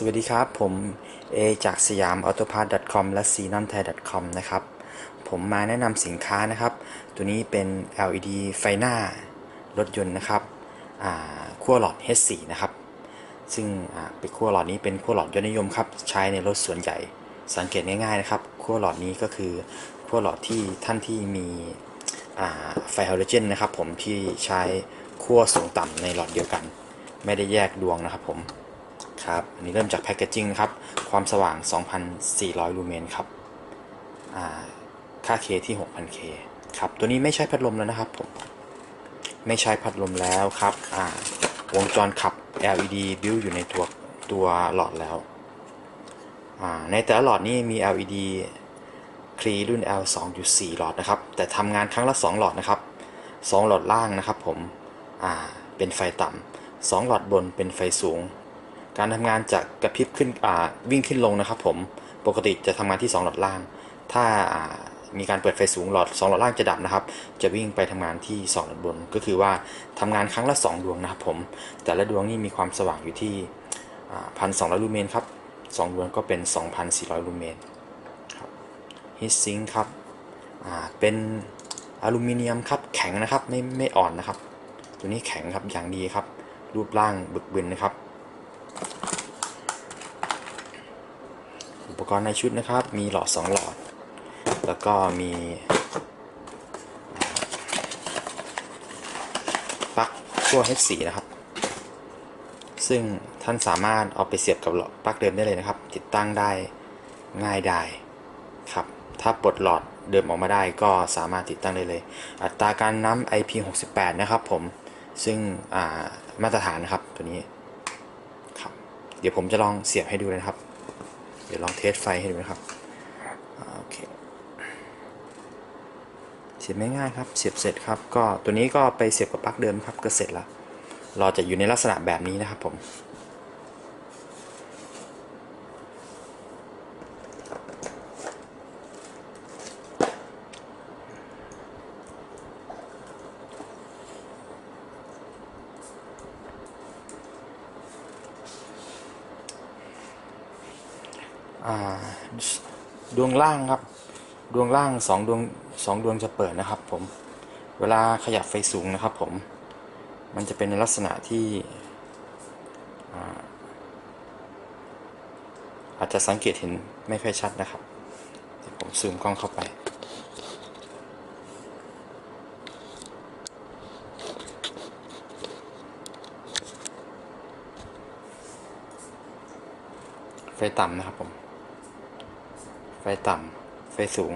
สวัสดีครับ ผมเอจากสยามอ u t o p a r t c o m และ c n o n t h a i c o m นะครับ ผมมาแนะนำสินค้านะครับ ตัวนี้เป็น LED ไฟหน้ารถยนต์นะครับขั้วหลอด H4 นะครับ ซึ่งเป็นขั้วหลอดนี้เป็นขั้วหลอดยอดนิยมครับ ใช้ในรถส่วนใหญ่ สังเกตง่ายๆนะครับขั้วหลอดนี้ก็คือขั้วหลอดที่ท่านที่มีอ่าไฮาโลเจนนะครับ ผมที่ใช้ขั้วสูงต่ำในหลอดเดียวกัน ไม่ได้แยกดวงนะครับผม ครับ อันนี้เริ่มจากแพคเกจจิ้งนะครับ ความสว่าง 2,400 ลูเมนครับอ่าค่า K ที่ 6,000K ครับ ตัวนี้ไม่ใช้พัดลมแล้วนะครับผม ไม่ใช้พัดลมแล้วครับ วงจรขับ LED บิวอยู่ในตัวตัวหลอดแล้ว ในแต่ละหลอดนี้มี LED คลีรุ่น L2 อยู่4หลอดนะครับ แต่ทำงานครั้งละ 2 หลอดนะครับ 2 หลอดล่างนะครับผม เป็นไฟต่ำสองหลอดบนเป็นไฟสูง การทำงานจะกระพริบขึ้นวิ่งขึ้นลงนะครับผมปกติจะทำงานที่ 2 หลอดล่าง ถ้ามีการเปิดไฟสูงหลอด 2 หลอดล่างจะดับนะครับ จะวิ่งไปทำงานที่ 2 หลอดบน ก็คือว่าทำงานครั้งละ 2 ดวงนะครับผม แต่ละดวงนี่มีความสว่างอยู่ที่พันสองร้อยลูเมนครับสองดวงก็เป็น 2,400 ลูเมนครับฮีทซิงครับเป็นอลูมิเนียมครับแข็งนะครับไม่ไม่อ่อนนะครับ ตัวนี้แข็งครับอย่างดีครับ รูปร่างบึกบึนนะครับ ปกรณ์ในชุดนะครับ มีหลอด 2 หลอด แล้วก็มีปลั๊กขั้ว H4 นะครับ ซึ่งท่านสามารถเอาไปเสียบกับหลอดปลั๊กเดิมได้เลยนะครับ ติดตั้งได้ง่ายได้ครับ ถ้าปลดหลอดเดิมออกมาได้ก็สามารถติดตั้งได้เลย อัตราการน้ำ IP68 นะครับผม ซึ่งมาตรฐานนะครับตัวนี้ครับ เดี๋ยวผมจะลองเสียบให้ดูนะครับ เดี๋ยวลองเทสไฟให้ดูนะครับโอเคเสียบง่ายๆครับเสียบเสร็จครับ ก็ตัวนี้ก็ไปเสียบกับปลั๊กเดิมครับก็เสร็จละเราจะอยู่ในลักษณะแบบนี้นะครับผม ดวงล่างครับ ดวงล่างสองดวงสองดวงจะเปิดนะครับ ผม เวลาขยับไฟสูงนะครับ ผม มันจะเป็นในลักษณะที่อ่าอาจจะสังเกตเห็นไม่ค่อยชัดนะครับผมซูมกล้องเข้าไป ไฟต่ำนะครับผม ไฟต่ำไฟสูง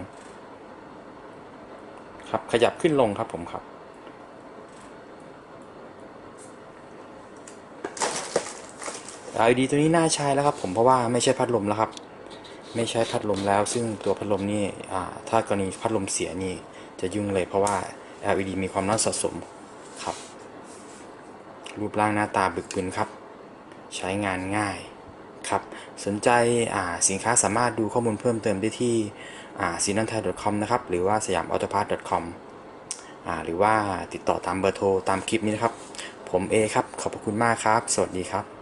ครับขยับขึ้นลงครับผมครับ LED ตัวนี้น่าใช้แล้วครับผมเพราะว่าไม่ใช่พัดลมแล้วครับ ไม่ใช้พัดลมแล้ว ซึ่งตัวพัดลมนี่ถ้ากรณีพัดลมเสียนี่จะยุ่งเลยเพราะว่า LED มีความร้อนสะสมครับ รูปร่างหน้าตาบึกบึนครับ ใช้งานง่าย ครับ สนใจสินค้าสามารถดูข้อมูลเพิ่มเติมได้ที่ s i n a n t h a i c o m นะครับ หรือว่าสยามอ u t o p a r t c o m หรือว่าติดต่อตามเบอร์โทรตามคลิปนี้นะครับ ผมเอครับ ขอบพระคุณมากครับ สวัสดีครับ